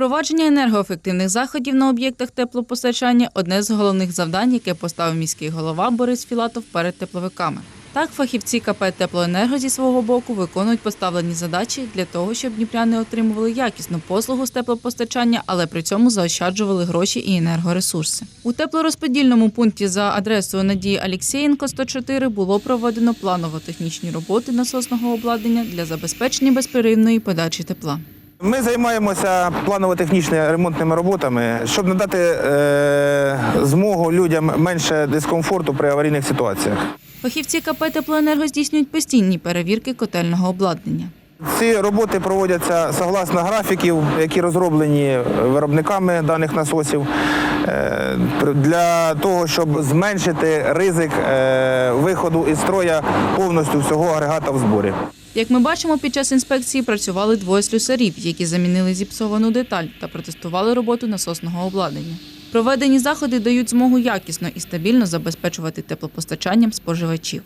Впровадження енергоефективних заходів на об'єктах теплопостачання одне з головних завдань, яке поставив міський голова Борис Філатов перед тепловиками. Так, фахівці КП Теплоенерго зі свого боку виконують поставлені задачі для того, щоб дніпряни отримували якісну послугу з теплопостачання, але при цьому заощаджували гроші і енергоресурси. У теплорозподільному пункті за адресою Надії Алєксєєнко 104 було проведено планово-технічні роботи насосного обладнання для забезпечення безперервної подачі тепла. Ми займаємося планово-технічними ремонтними роботами, щоб надати е, змогу людям менше дискомфорту при аварійних ситуаціях. Фахівці КП Теплоенерго здійснюють постійні перевірки котельного обладнання. Ці роботи проводяться согласно графіків, які розроблені виробниками даних насосів, е, для того, щоб зменшити ризик е, виходу із строя повністю всього агрегата в зборі. Як ми бачимо, під час інспекції працювали двоє слюсарів, які замінили зіпсовану деталь та протестували роботу насосного обладнання. Проведені заходи дають змогу якісно і стабільно забезпечувати теплопостачанням споживачів.